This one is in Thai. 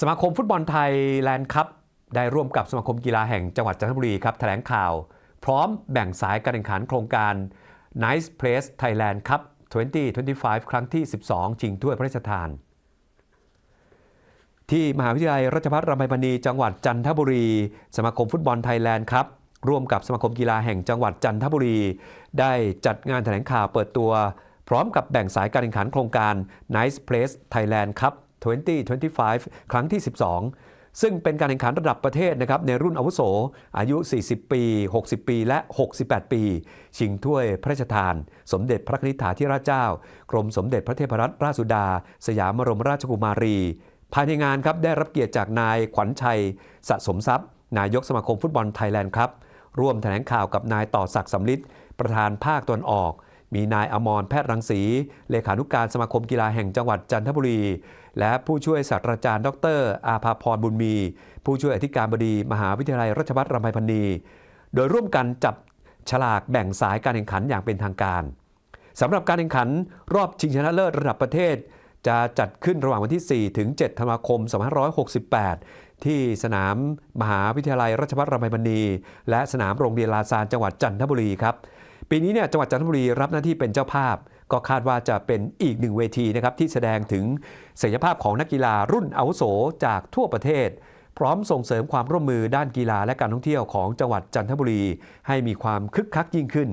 สมาคมฟุตบอลไทยแลนด์คัพได้ร่วมกับสมาคมกีฬาแห่งจังหวัดจันทบุรีครับแถลงข่าว พร้อมแบ่งสายการแข่งขันโครงการ Nice Place Thailand Cup 2025 ครั้งที่ 12 ชิงถ้วยพระราชทาน ที่มหาวิทยาลัยราชภัฏรำไพพรรณีจังหวัดจันทบุรี สมาคมฟุตบอลไทยแลนด์ครับร่วมกับสมาคมกีฬาแห่งจังหวัดจันทบุรี ได้จัดงานแถลงข่าวเปิดตัว พร้อมกับแบ่งสายการแข่งขันโครงการ Nice Place Thailand Cup 2025 ครั้งที่ 12 ซึ่งเป็นการแข่งขันระดับประเทศนะครับในรุ่นอาวุโส อายุ 40 ปี 60 ปี และ 68 ปี ชิงถ้วยพระราชทาน สมเด็จพระนิธิาธิราชเจ้า กรมสมเด็จพระเทพรัตนราชสุดา สยามบรมราชกุมารี ภายในงานครับได้รับเกียรติจากนายขวัญชัย สะสมทรัพย์ นายกสมาคมฟุตบอลไทยแลนด์ครับร่วมแถลงข่าวกับนายต่อศักดิ์สำลิดประธานภาคตะวันออก มีนายอมรแพทย์รังสี เลขานุการสมาคมกีฬาแห่งจังหวัดจันทบุรี และผู้ช่วยศาสตราจารย์ ดร อาภาพรบุญมี ผู้ช่วยอธิการบดี มหาวิทยาลัยราชภัฏรำไพพรรณีโดยร่วมกันจับฉลากแบ่งสายการแข่งขันอย่างเป็นทางการสำหรับการแข่งขันรอบชิงชนะเลิศระดับประเทศ จะจัดขึ้นระหว่างวันที่ 4 ถึง 7 ธันวาคม 2568 ที่สนามมหาวิทยาลัยราชภัฏรำไพพรรณี และสนามโรงเรียนลาซานจังหวัดจันทบุรีครับ ปีนี้เนี่ยจังหวัดจันทบุรีรับหน้าที่เป็นเจ้าภาพ ก็คาดว่าจะเป็นอีกหนึ่งเวทีนะครับที่แสดงถึงศักยภาพของนักกีฬารุ่นอาวุโสจากทั่วประเทศ พร้อมส่งเสริมความร่วมมือด้านกีฬาและการท่องเที่ยวของจังหวัดจันทบุรี ให้มีความคึกคักยิ่งขึ้น